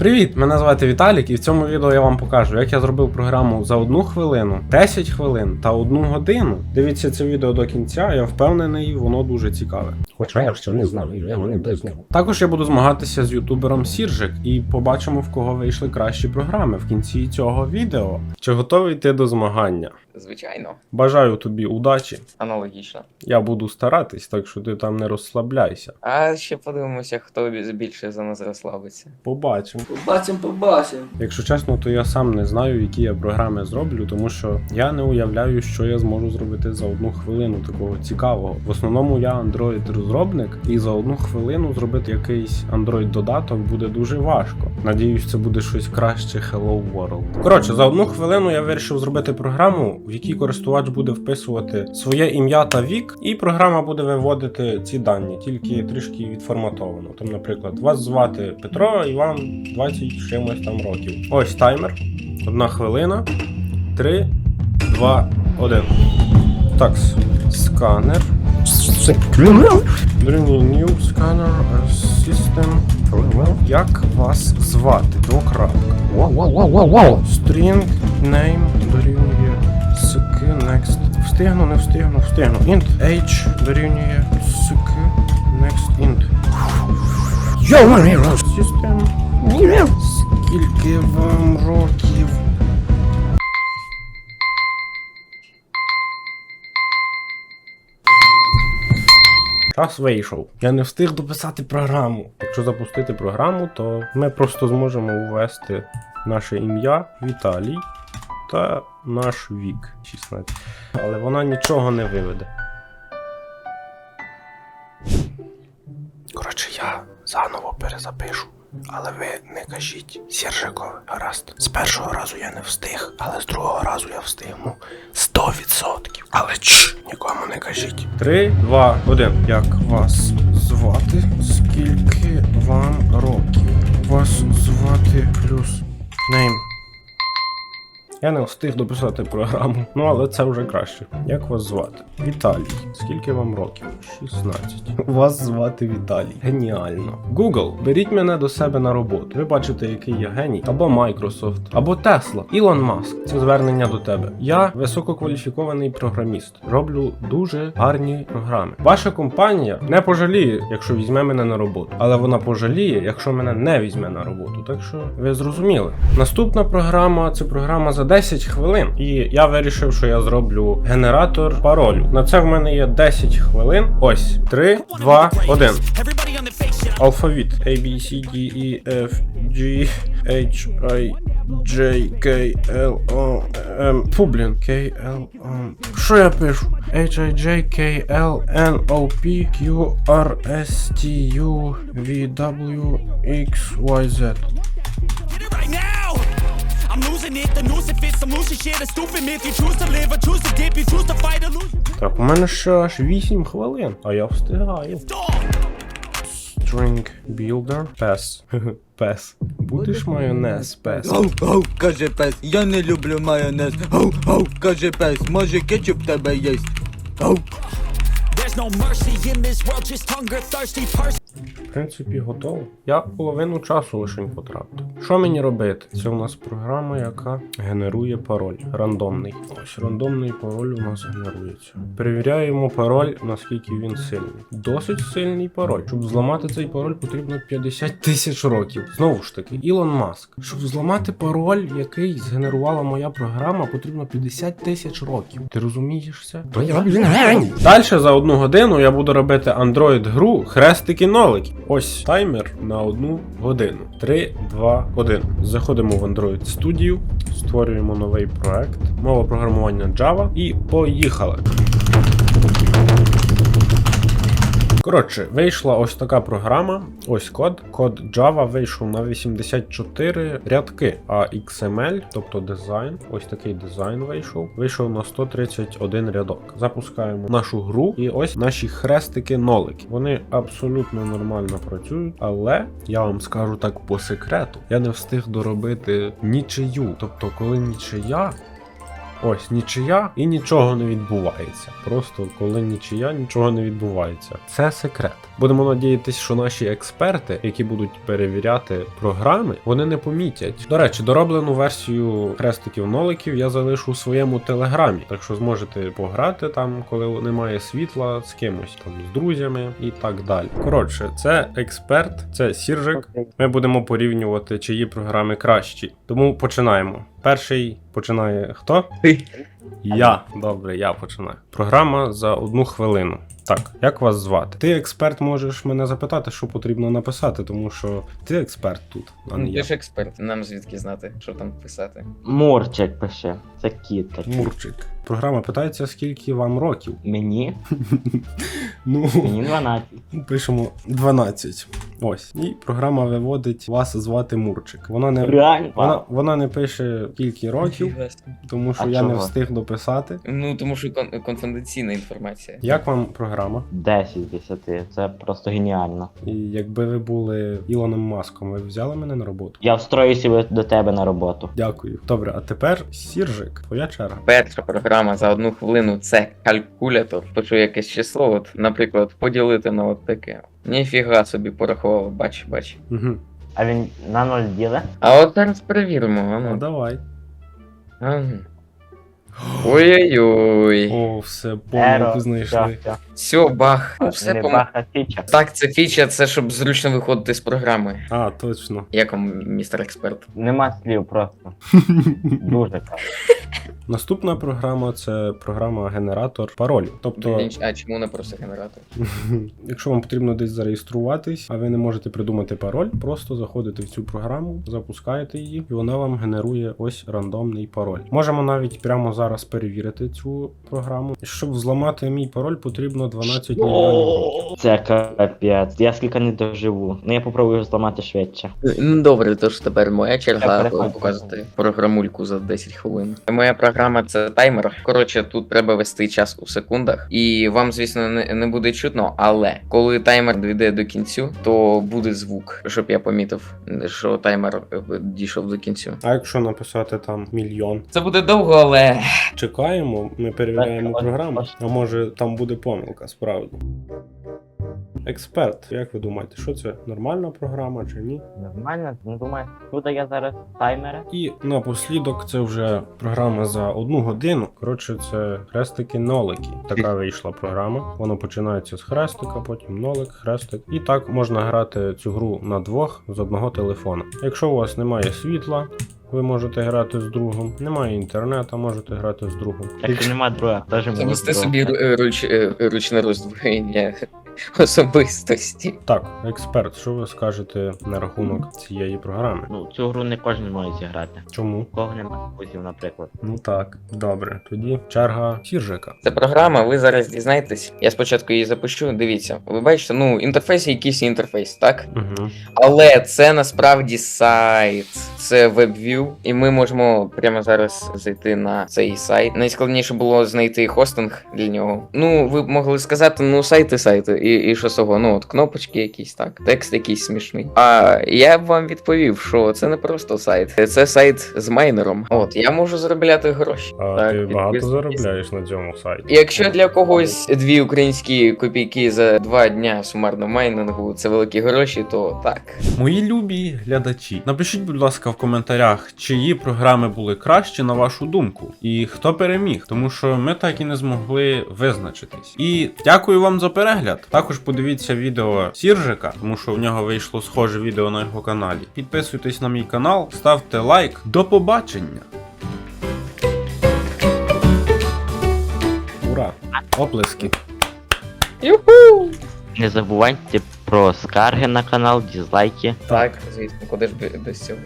Привіт! Мене звати Віталік, і в цьому відео я вам покажу, як я зробив програму за одну хвилину, 10 хвилин та одну годину. Дивіться це відео до кінця, я впевнений, воно дуже цікаве. Хоча я ще не знаю, я вони без нього. Також я буду змагатися з ютубером Сіржик і побачимо, в кого вийшли кращі програми в кінці цього відео. Чи готовий ти до змагання? Звичайно, Бажаю тобі удачі. аналогічно. Я буду старатись, так що ти там не розслабляйся. А ще подивимося, хто більше за нас розслабиться. Побачимо. Побачим, побачим. Якщо чесно, то я сам не знаю, які я програми зроблю, тому що я не уявляю, що я зможу зробити за одну хвилину такого цікавого. В основному я Android-розробник, і за одну хвилину зробити якийсь Android-додаток буде дуже важко. Надіюсь, це буде щось краще Hello World. Коротше, за одну хвилину я вирішив зробити програму, в якій користувач буде вписувати своє ім'я та вік, і програма буде виводити ці дані, тільки трішки відформатовано. Там, наприклад, вас звати Петро і вам 20 чимось там років. Ось таймер. Одна хвилина. 3, 2, 1. Так, сканер. Bringing new scanner system. Як вас звати? Двокрапка. Вау-вау-вау-вау-вау! String name дорівнює ски next. Встигну, не встигну, встигну. Int age дорівнює ски next int. System. Скільки вам років? Час вийшов. Я не встиг дописати програму. Якщо запустити програму, то ми просто зможемо ввести наше ім'я Віталій та наш вік 16. Але вона нічого не виведе. Коротше, я заново перезапишу. Але ви не кажіть Сержикове, гаразд. З першого разу я не встиг, але з другого разу я встигну 100%. Але чш, нікому не кажіть. Три, два, один. Як вас звати? Скільки вам років? Вас звати плюс нейм. Я не встиг дописати програму, ну але це вже краще. Як вас звати? Віталій. Скільки вам років? 16. Вас звати Віталій. Геніально. Google, беріть мене до себе на роботу. Ви бачите, який я геній. Або Microsoft, або Tesla. Ілон Маск. Це звернення до тебе. Я висококваліфікований програміст. Роблю дуже гарні програми. Ваша компанія не пожаліє, якщо візьме мене на роботу, але вона пожаліє, якщо мене не візьме на роботу. Так що ви зрозуміли. Наступна програма це програма за 10 хвилин. І я вирішив, що я зроблю генератор паролю. На це в мене є 10 хвилин. Ось 3, 2, 1. Алфавіт A, B, C, D, E, F, G, H, I, J, K, L, O, M. Фу, блін. K, L, O. Що я пишу? H, I, J, K, L, N, O, P, Q, R, S, T, U, V, W, X, Y, Z. I'm losing it, the noose it fits, I'm losing shit, a stupid myth. You choose to live or choose to dip, you choose to fight or lose. Так, у мене ще аж 8 хвилин, а я встигаю. String Builder. Пес. Пес. Будеш майонез, пес. Гав, гав, каже пес, я не люблю майонез. Гав, гав, каже пес, може кетчуп тебе єсть. Гав. There's no mercy in this world, just hunger, thirsty person. В принципі, готово. Я половину часу лише потратив. Що мені робити? Це у нас програма, яка генерує пароль. Рандомний. Ось рандомний пароль у нас генерується. Перевіряємо пароль, наскільки він сильний. Досить сильний пароль. Щоб зламати цей пароль, потрібно 50 тисяч років. Знову ж таки, Ілон Маск. Щоб зламати пароль, який згенерувала моя програма, потрібно 50 тисяч років. Ти розумієш це? Далі за одну годину я буду робити Android гру хрестики нолики. Ось таймер на одну годину. 3, 2, 1. Заходимо в Android Studio, створюємо новий проект, мова програмування Java і поїхали. Коротше, вийшла ось така програма. Ось код. Код Java вийшов на 84 рядки, а XML, тобто дизайн, ось такий дизайн вийшов. Вийшов на 131 рядок. Запускаємо нашу гру, і ось наші хрестики-нолики. Вони абсолютно нормально працюють, але я вам скажу так по секрету, я не встиг доробити нічию. Тобто, коли нічия. Ось нічия і нічого не відбувається. Просто коли нічия, нічого не відбувається. Це секрет. Будемо надіятися, що наші експерти, які будуть перевіряти програми, вони не помітять. До речі, дороблену версію хрестиків ноликів я залишу у своєму телеграмі, так що зможете пограти там, коли немає світла, з кимось там з друзями і так далі. Коротше, це експерт, це сіржик. Ми будемо порівнювати, чиї програми кращі. Тому починаємо. Перший починає хто? Ти. Я. Добре, я починаю. Програма за одну хвилину. Так, як вас звати? Ти експерт, можеш мене запитати, що потрібно написати, тому що ти експерт тут, а не Ну, Ти я. ж експерт, нам звідки знати, що там писати. Мурчик пише. Це кіт такий. Мурчик. Програма питається, скільки вам років. Мені? Ну, Мені 12. пишемо 12. Ось. І програма виводить вас звати Мурчик. Вона не. Реально? Вона, вона не пише скільки років, тому що А я не чого? встиг дописати. Ну, тому що кон- конфіденційна інформація. Як вам програма? 10 з 10. Це просто геніально. І якби ви були Ілоном Маском, ви б взяли мене на роботу? Я встроюся до тебе на роботу. Дякую. Добре, а тепер Сіржик, твоя черга. Перша програма за одну хвилину це калькулятор. Пишу якесь число, от, наприклад, поділити на от таке. Ніфіга собі порахував, бач, бач. Угу. А він на 0 діле? А от зараз перевіримо, а Ну ну. давай. Ага. Ой-ой-ой. О, все, помилку знайшли. Все, Все, бах. Все. все Не пом... баха фіча. Так, це фіча, це щоб зручно виходити з програми. А, точно. Як вам, містер експерт? Нема слів просто. Дуже круто. Наступна програма це програма генератор паролів. Тобто, А чому не просто генератор? якщо вам потрібно десь зареєструватись, а ви не можете придумати пароль, просто заходите в цю програму, запускаєте її, і вона вам генерує ось рандомний пароль. Можемо навіть прямо зараз перевірити цю програму. Щоб взламати мій пароль, потрібно 12 мільйонів років. Це капець. Я скільки не доживу. Ну я попробую зламати швидше. Ну добре, тож тепер моя черга показати програмульку за 10 хвилин. Моя програма це таймер. Коротше, тут треба вести час у секундах, і вам, звісно, не, не буде чутно, але коли таймер дійде до кінцю, то буде звук, щоб я помітив, що таймер е, дійшов до кінцю. А якщо написати там мільйон, Це буде довго, але чекаємо, ми перевіряємо Так, програму, а може там буде помилка, справді. Експерт, як ви думаєте, що це нормальна програма чи ні? Нормально, ну думаю, тут я зараз таймери. І напослідок це вже програма за одну годину. Коротше, це хрестики нолики. Така вийшла програма. Воно починається з хрестика, потім нолик, хрестик. І так можна грати цю гру на двох з одного телефона. Якщо у вас немає світла. Ви можете грати з другом. Немає інтернету, можете грати з другом. Якщо нема друга, теж можу. завести собі руч, е, ручне роздвоєння особистості. Так, експерт, що ви скажете на рахунок цієї програми? Ну, цю гру не кожен може зіграти. Чому? Кого немає друзів, наприклад. Ну так, добре. Тоді черга Сіржика. Це програма, ви зараз дізнаєтесь. Я спочатку її запущу. Дивіться, ви бачите, ну інтерфейс якийсь інтерфейс, так? Угу. Але це насправді сайт, це WebView, і ми можемо прямо зараз зайти на цей сайт. Найскладніше було знайти хостинг для нього. Ну, ви б могли сказати, ну сайти, сайти, і, і що з того? Ну, от кнопочки якісь так, текст якийсь смішний. А я б вам відповів, що це не просто сайт, це сайт з майнером. От я можу заробляти гроші. А Так, ти багато заробляєш на цьому сайті? Якщо для когось дві українські копійки за два дня сумарно майнингу це великі гроші, то так. Мої любі глядачі, напишіть, будь ласка, в коментарях, чиї програми були кращі на вашу думку, і хто переміг, тому що ми так і не змогли визначитись. І дякую вам за перегляд. Також подивіться відео Сіржика, тому що в нього вийшло схоже відео на його каналі. Підписуйтесь на мій канал, ставте лайк. До побачення! Ура! Оплески! Юху! Не забувайте про скарги на канал, дізлайки. Так, звісно, куди ж без цього.